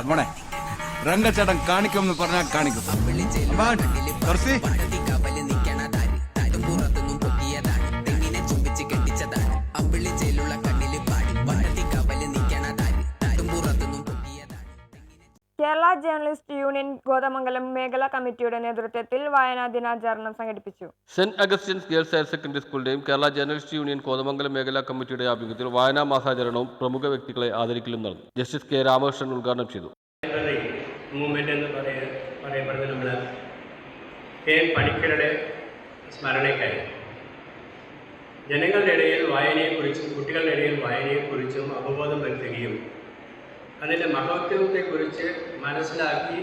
മോനെ രംഗച്ചേട്ടൻ കാണിക്കുമെന്ന് പറഞ്ഞാൽ കാണിക്കും. കേരള ജേർണലിസ്റ്റ് യൂണിയൻ ഗോതമംഗലം മേഖലാ കമ്മിറ്റിയുടെ നേതൃത്വത്തിൽ വായനാ ദിനാചരണം സംഘടിപ്പിച്ചു. Saint Augustine's girls higher secondary സ്കൂളിന്റെയും Kerala journalist union Kothamangalam മേഖലാ കമ്മിറ്റിയുടെ ആഭിമുഖ്യത്തിൽ വായനാ മാസാചരണവും പ്രമുഖ വ്യക്തികളെ ആദരിക്കലും നടന്നു. ജസ്റ്റിസ് കെ രാമകൃഷ്ണൻ ഉദ്ഘാടനം ചെയ്തു. മൂവ്മെന്റ് മൂവ്മെന്റ് എന്ന് പറയ പറയപ്പെടുന്നത് നമ്മൾ കെ പണിക്കരുടെ സ്മരണയ്ക്കായി. ജനങ്ങളുടെ ഇടയിൽ വായനയെക്കുറിച്ചും കുട്ടികളുടെ ഇടയിൽ വായനയെക്കുറിച്ചും അവബോധം വരുത്തുകയും അതിന്റെ മഹത്വത്തെക്കുറിച്ച് മനസ്സിലാക്കി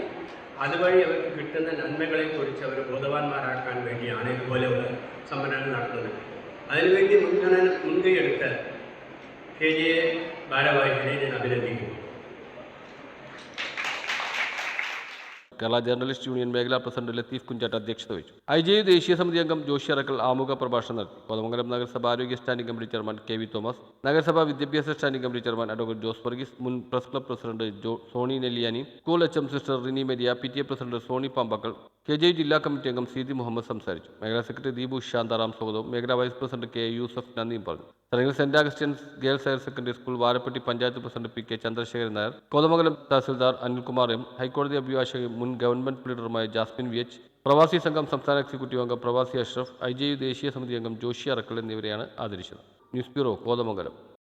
അതുവഴി അവർക്ക് കിട്ടുന്ന നന്മകളെക്കുറിച്ച് അവർ ബോധവാന്മാരാക്കാൻ വേണ്ടിയാണ് ഇതുപോലെയുള്ള സമരങ്ങൾ നടത്തുന്നത്. അതിനുവേണ്ടി മുൻഗണന മുൻകൈയെടുത്ത് കെ ജെ ഭാരവാഹികളെ ഞാൻ അഭിനന്ദിക്കുന്നു. കേരള ജേർണലിസ്റ്റ് യൂണിയൻ മേഖലാ പ്രസിഡന്റ് ലത്തീഫ് കുഞ്ചാട്ട് അധ്യക്ഷത വഹിച്ചു. ഐ ജെ യു ദേശീയ സമിതി അംഗം ജോഷി അറക്കൽ ആമുഖ പ്രഭാഷണം നടത്തി. കോതമംഗലം നഗരസഭ ആരോഗ്യ standing committee chairman K V Thomas നഗരസഭാ വിദ്യാഭ്യാസ standing committee chairman advocate Jose Varghese മുൻ press club president Sony Nelliyani school H M sister Rini Maria P T A president Sony Pampakkal K J ജില്ലാ committee അംഗം സീതി മുഹമ്മദ് സംസാരിച്ചു. മേഖലാ secretary Deepu Shantaram സ്വാഗതവും. മേഖലാ vice president K Yusuf നന്ദിയും പറഞ്ഞു. ചടങ്ങിൽ saint Augustine's girls higher secondary school Varappetty panchayat president P K Chandrasekharan Nair Kothamangalam tahsildar Anilkumar M ഹൈക്കോടതി അഭിഭാഷകയും മുൻ ഗവൺമെന്റ് ലീഡറുമായ ജാസ്മിൻ വി എച്ച് പ്രവാസി സംഘം സംസ്ഥാന എക്സിക്യൂട്ടീവ് അംഗം പ്രവാസി അഷ്റഫ് ഐ ജെ യു ദേശീയ സമിതി അംഗം ജോഷി അറക്കൽ എന്നിവരെയാണ് ആദരിച്ചത്. News bureau Kothamangalam.